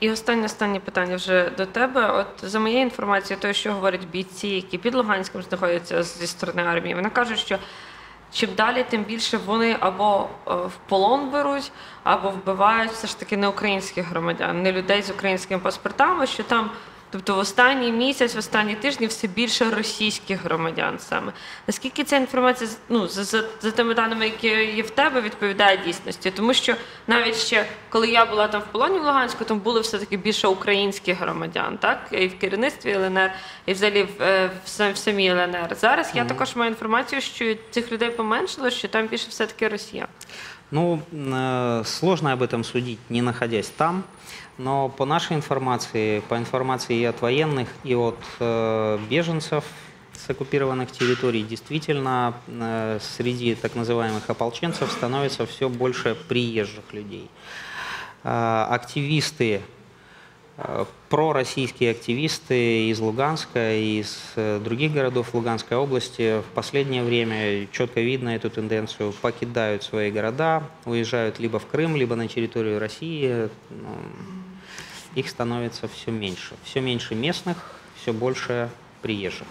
І останнє останнє питання вже до тебе. От за моєю інформацією, те, що говорять бійці, які під Луганськом знаходяться зі сторони армії, вони кажуть, що чим далі, тим більше вони або е, в полон беруть, або вбивають все ж таки не українських громадян, не людей з українськими паспортами, що там. Тобто в останній місяць, в останні тижні все більше російських громадян саме. Наскільки ця інформація ну, за, за, за тими даними, які є в тебе, відповідає дійсності? Тому що навіть ще коли я була там в полоні в Луганську, там були все-таки більше українських громадян, так? І в керівництві ЛНР, і взагалі в, е, в, в самій ЛНР. Зараз я також маю інформацію, що цих людей поменшило, що там більше все-таки Росія. Ну, э, сложно об этом судить, не находясь там. Но по нашей информации, по информации и от военных, и от э, беженцев с оккупированных территорий, действительно э, среди так называемых ополченцев становится все больше приезжих людей. Активисты, пророссийские активисты из Луганска и из э, других городов Луганской области в последнее время четко видно эту тенденцию, покидают свои города, уезжают либо в Крым, либо на территорию России. Ну, Их становится все меньше. Все меньше местных, все больше приезжих.